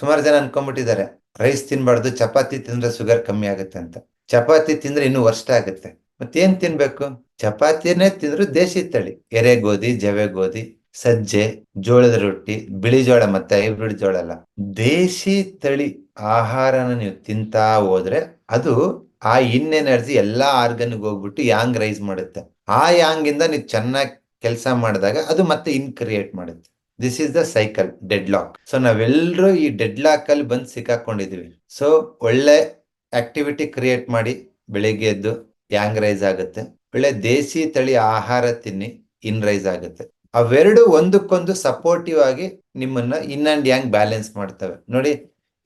ಸುಮಾರು ಜನ ಅನ್ಕೊಂಡ್ಬಿಟ್ಟಿದ್ದಾರೆ. ರೈಸ್ ತಿನ್ಬಾರ್ದು, ಚಪಾತಿ ತಿಂದ್ರೆ ಶುಗರ್ ಕಮ್ಮಿ ಆಗುತ್ತೆ ಅಂತ. ಚಪಾತಿ ತಿಂದ್ರೆ ಇನ್ನು ವರ್ಷ ಆಗುತ್ತೆ. ಮತ್ತೇನ್ ತಿನ್ಬೇಕು? ಚಪಾತಿನೇ ತಿಂದ್ರು ದೇಶಿ ತಳಿ. ಎರೆ ಗೋಧಿ, ಜವೆ ಗೋಧಿ, ಸಜ್ಜೆ, ಜೋಳದ ರೊಟ್ಟಿ, ಬಿಳಿ ಜೋಳ ಮತ್ತೆ ಹೈಬ್ರಿಡ್ ಜೋಳ ಅಲ್ಲ. ದೇಶಿ ತಳಿ ಆಹಾರನ ನೀವು ತಿಂತಾ ಹೋದ್ರೆ ಅದು ಆ ಇನ್ ಎನರ್ಜಿ ಎಲ್ಲಾ ಆರ್ಗನ್ಗೆ ಹೋಗ್ಬಿಟ್ಟು ಯಾಂಗ್ ರೈಸ್ ಮಾಡುತ್ತೆ. ಆ ಯಾಂಗಿಂದ ಇಂದ ನೀವು ಚೆನ್ನಾಗಿ ಕೆಲಸ ಮಾಡಿದಾಗ ಅದು ಮತ್ತೆ ಇನ್ ಕ್ರಿಯೇಟ್ ಮಾಡುತ್ತೆ. This is the cycle deadlock so ನಾವೆಲ್ಲರೂ ಈ ಡೆಡ್ ಲಾಕ್ ಅಲ್ಲಿ ಬಂದು ಸಿಕ್ಕಾಕೊಂಡಿದೀವಿ ಸೊ ಒಳ್ಳೆ ಆಕ್ಟಿವಿಟಿ ಕ್ರಿಯೇಟ್ ಮಾಡಿ ಬೆಳಿಗ್ಗೆ ಎದ್ದು ಯಾಂಗ್ ರೈಸ್ ಆಗುತ್ತೆ. ಒಳ್ಳೆ ದೇಸಿ ತಳಿ ಆಹಾರ ತಿನ್ನಿ ಇನ್ ರೈಸ್ ಆಗುತ್ತೆ. ಅವೆರಡು ಒಂದಕ್ಕೊಂದು ಸಪೋರ್ಟಿವ್ ಆಗಿ ನಿಮ್ಮನ್ನ ಇನ್ ಅಂಡ್ ಯಾಂಗ್ ಬ್ಯಾಲೆನ್ಸ್ ಮಾಡ್ತವೆ. ನೋಡಿ,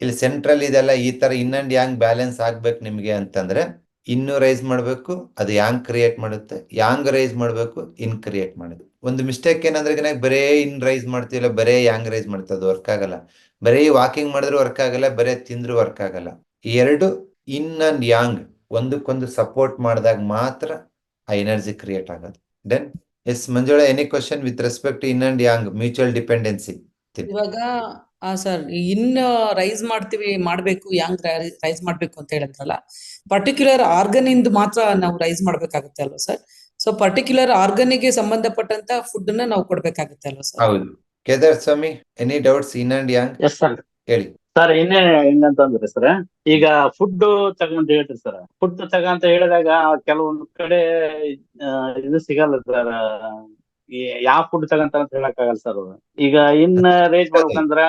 ಇಲ್ಲಿ ಸೆಂಟ್ರಲ್ ಇದೆಲ್ಲ ಈ ತರ ಇನ್ ಅಂಡ್ ಯಾಂಗ್ ಬ್ಯಾಲೆನ್ಸ್ ಆಗ್ಬೇಕು ನಿಮ್ಗೆ ಅಂತಂದ್ರೆ ಇನ್ನು ರೈಸ್ ಮಾಡಬೇಕು, ಅದು ಯಾಂಗ್ ಕ್ರಿಯೇಟ್ ಮಾಡುತ್ತೆ. ಯಾಂಗ್ ರೈಸ್ ಮಾಡಬೇಕು ಇನ್ ಕ್ರಿಯೇಟ್ ಮಾಡೋದು ಒಂದು ಮಿಸ್ಟೇಕ್ ಏನಂದ್ರೆ ಬರೇ ಇನ್ ರೈಸ್ ಮಾಡ್ತೀವಲ್ಲ ಬರೇ ಯಾಂಗ್ ರೈಸ್ ಮಾಡ್ತಾ ಅದು ವರ್ಕ್ ಆಗಲ್ಲ. ಬರೀ ವಾಕಿಂಗ್ ಮಾಡಿದ್ರು ವರ್ಕ್ ಆಗಲ್ಲ, ಬರೇ ತಿಂದ್ರೂ ವರ್ಕ್ ಆಗಲ್ಲ. ಎರಡು ಇನ್ ಅಂಡ್ ಯಾಂಗ್ ಒಂದಕ್ಕೊಂದು ಸಪೋರ್ಟ್ ಮಾಡಿದಾಗ ಮಾತ್ರ ಆ ಎನರ್ಜಿ ಕ್ರಿಯೇಟ್ ಆಗೋದು. Then yes Manjula any question with respect yin and yang mutual dependency ಇವಾಗ ಸರ್ ಇನ್ನ ರೈಸ್ ಮಾಡ್ತೀವಿ ಮಾಡ್ಬೇಕು ಯಾಂಗ್ ರೈಸ್ ಮಾಡ್ಬೇಕು ಅಂತ ಹೇಳಿದ್ರಲ್ಲ ಪರ್ಟಿಕ್ಯುಲರ್ ಆರ್ಗನ್ ಇಂದ ಮಾತ್ರ ನಾವು ರೈಸ್ ಮಾಡ್ಬೇಕಾಗುತ್ತೆ ಅಲ್ವಾ ಸರ್? ಸೊ ಪರ್ಟಿಕ್ಯುಲರ್ ಆರ್ಗನಿಗೆ ಸಂಬಂಧಪಟ್ಟಂತ ಫುಡ್ನ ನಾವು ಕೊಡ್ಬೇಕಾಗುತ್ತೆ ಅಲ್ವಾ ಸರ್? ಹೌದು. Kedar Swamy any doubts yin and yang yes sir ಹೇಳಿ. ಸರ್ ಇನ್ನೇ ಹೆಂಗಂತಂದ್ರೆ ಸರ್ ಈಗ ಫುಡ್ ತಗೊಂಡ್ ಹೇಳ್ತೀರಿ ಸರ್ ಫುಡ್ ತಗಂತ ಹೇಳಿದಾಗ ಕೆಲವೊಂದು ಕಡೆ ಆ, ಇದು ಸಿಗಲ್ಲ ಸರ್ ಯಾವ ಫುಡ್ ತಗಂತಾರ ಅಂತ ಹೇಳಕ್ ಆಗಲ್ಲ ಸರ್ ಈಗ ಇನ್ನ ರೇಟ್ ಮಾಡ್ಬೇಕಂದ್ರ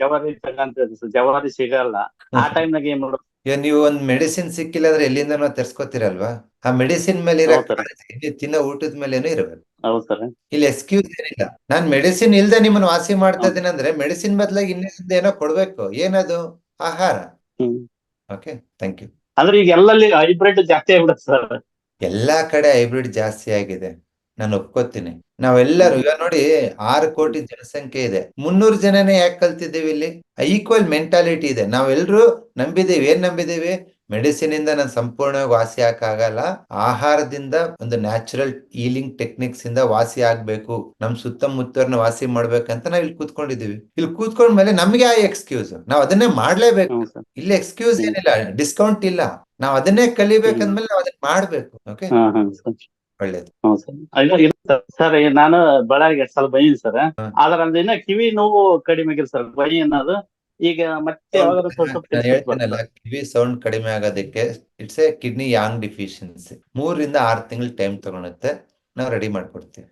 ಜವಾರಿ ತಗಂತ ಜವಾರಿ ಸಿಗಲ್ಲ. ಆ ಟೈಮ್ ನಾಗ ಏನ್ ಮಾಡೋದು ಈಗ ನೀವು ಒಂದ್ ಮೆಡಿಸಿನ್ ಸಿಕ್ಕಿಲ್ಲ ಅಂದ್ರೆ ಎಲ್ಲಿಂದನೋ ತರ್ಸ್ಕೊತೀರಲ್ವಾ? ಆ ಮೆಡಿಸಿನ್ ಮೇಲೆ ಇರೋ ತಿನ್ನ sir. ಕಾಳಜಿ ನೀವು ತಿನ್ನೋ ಊಟದ ಮೇಲೆ ಇರಬೇಕು ಹೌದು ಸರ್ ಇಲ್ಲಿ ಎಕ್ಸ್ಕ್ಯೂಸ್ ಏನಿಲ್ಲ. ನಾನ್ ಮೆಡಿಸಿನ್ ಇಲ್ದೆ ನಿಮ್ಮನ್ನ ವಾಸಿ ಮಾಡ್ತಾ ಇದ್ದೀನಿ ಅಂದ್ರೆ ಮೆಡಿಸಿನ್ ಬದಲಾಗಿ ಇನ್ನೊಂದು ಏನೋ ಕೊಡ್ಬೇಕು. ಏನದು? ಆಹಾರ. ಹ್ಮ್. ಓಕೆ ಥ್ಯಾಂಕ್ ಯು ಅಂದ್ರೆ ಈಗ ಎಲ್ಲಲ್ಲಿ ಹೈಬ್ರಿಡ್ ಜಾಸ್ತಿ ಆಗ್ಬಿಡುತ್ತೆ ಸರ್ ಎಲ್ಲಾ ಕಡೆ ಹೈಬ್ರಿಡ್ ಜಾಸ್ತಿ ಆಗಿದೆ. ನಾನು ಒಪ್ಕೋತೀನಿ. ನಾವೆಲ್ಲರೂ ಇವಾಗ ನೋಡಿ ಆರು ಕೋಟಿ ಜನಸಂಖ್ಯೆ ಇದೆ. ಮುನ್ನೂರು ಜನನೇ ಯಾಕೆ ಕಲ್ತಿದ್ದೀವಿ ಇಲ್ಲಿ? ಈಕ್ವಲ್ ಮೆಂಟಾಲಿಟಿ ಇದೆ. ನಾವೆಲ್ಲರೂ ನಂಬಿದೀವಿ ಏನ್ ನಂಬಿದೀವಿ ಮೆಡಿಸಿನ್ ಇಂದ ನಾನು ಸಂಪೂರ್ಣವಾಗಿ ವಾಸಿ ಆಗಲ್ಲ ಆಹಾರದಿಂದ ಒಂದು ನ್ಯಾಚುರಲ್ ಹೀಲಿಂಗ್ ಟೆಕ್ನಿಕ್ಸ್ ಇಂದ ವಾಸಿ ಆಗ್ಬೇಕು. ನಮ್ ಸುತ್ತಮುತ್ತರ್ನ ವಾಸಿ ಮಾಡ್ಬೇಕಂತ ನಾವ್ ಇಲ್ಲಿ ಕೂತ್ಕೊಂಡಿದೀವಿ ಇಲ್ಲಿ ಕೂತ್ಕೊಂಡ್ಮೇಲೆ ನಮ್ಗೆ ಆ ಎಕ್ಸ್ಕ್ಯೂಸ್ ನಾವ್ ಅದನ್ನೇ ಮಾಡ್ಲೇಬೇಕು. ಇಲ್ಲಿ ಎಕ್ಸ್ಕ್ಯೂಸ್ ಏನಿಲ್ಲ. ಡಿಸ್ಕೌಂಟ್ ಇಲ್ಲ. ನಾವ್ ಅದನ್ನೇ ಕಲಿಬೇಕಂದ್ಮೇಲೆ ನಾವ್ ಅದನ್ನ ಮಾಡ್ಬೇಕು. ಓಕೆ ಒಳ್ಳೇದು. ಸರ್. ನಾನು ಬಳ್ಳಾರಿಗೆ ಎರಡ್ ಸಲ ಬಂದಿನಿ ಸರ್. ಆದ್ರ ಅಂದಿನ ಕಿವಿ ನೋವು ಕಡಿಮೆ ಆಗಿಲ್ಲ ಸರ್. ಬೈ ಅನ್ನೋದು. ಈಗ ಮತ್ತೆ. ಕಿವಿ ಸೌಂಡ್ ಕಡಿಮೆ ಆಗೋದಕ್ಕೆ it's a kidney yang deficiency ಮೂರರಿಂದ ಆರು ತಿಂಗಳು ಟೈಮ್ ತಗೊಳುತ್ತೆ. ನಾವು ರೆಡಿ ಮಾಡ್ಕೊಡ್ತೀವಿ.